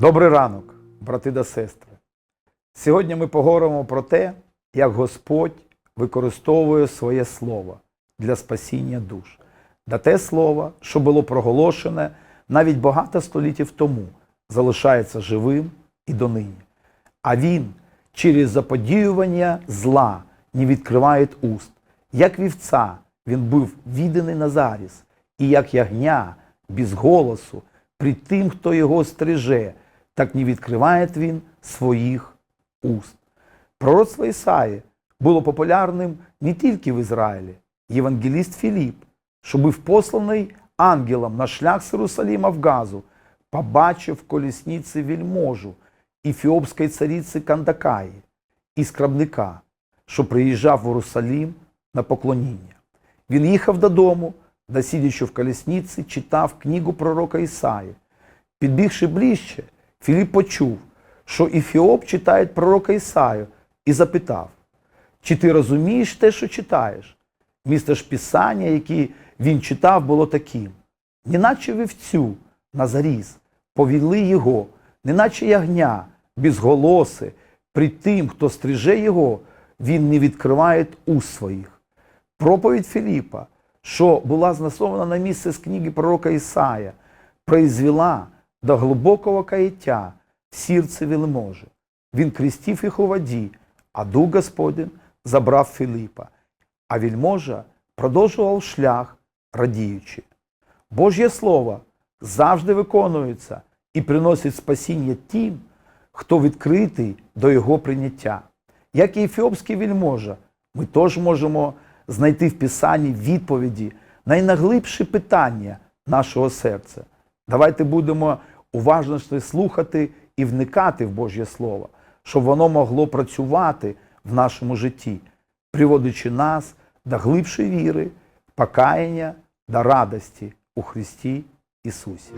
Добрий ранок, брати та сестри. Сьогодні ми поговоримо про те, як Господь використовує своє слово для спасіння душ. Да те слово, що було проголошене навіть багато століттів тому, залишається живим і донині. А він через заподіювання зла не відкриває уст. Як вівця він був відданий на заріз, і як ягня без голосу, при тим, хто його стриже, так не відкриває він своїх уст. Пророцтво Ісаї було популярним не тільки в Ізраїлі. Євангеліст Філіп, що був посланий ангелом на шлях з Єрусалима в Газу, побачив в колісниці вільможу іфіопської цариці Кандакаї і скарбника, що приїжджав в Єрусалим на поклоніння. Він їхав додому, да сидячи в колісниці, читав книгу пророка Ісаї. Підбігши ближче, Філіп почув, що Іфіоп читає пророка Ісаю, і запитав, чи ти розумієш те, що читаєш? Місце ж писання, яке він читав, було таким. Неначе вівцю на заріз, повели його, неначе ягня, безголоси, при тим, хто стриже його, він не відкриває уст своїх. Проповідь Філіпа, що була знасована на місце з книги пророка Ісая, произвела до глибокого каяття в серці. Він крестив їх у воді, а дух Господень забрав Філіпа, а вельможа продовжував шлях, радіючи. Божє Слово завжди виконується і приносить спасіння тим, хто відкритий до його прийняття. Як і ефіопський вельможа, ми теж можемо знайти в Писанні відповіді на найглибші питання нашого серця. Давайте будемо уважно слухати і вникати в Божє Слово, щоб воно могло працювати в нашому житті, приводячи нас до глибшої віри, покаяння, до радості у Христі Ісусі.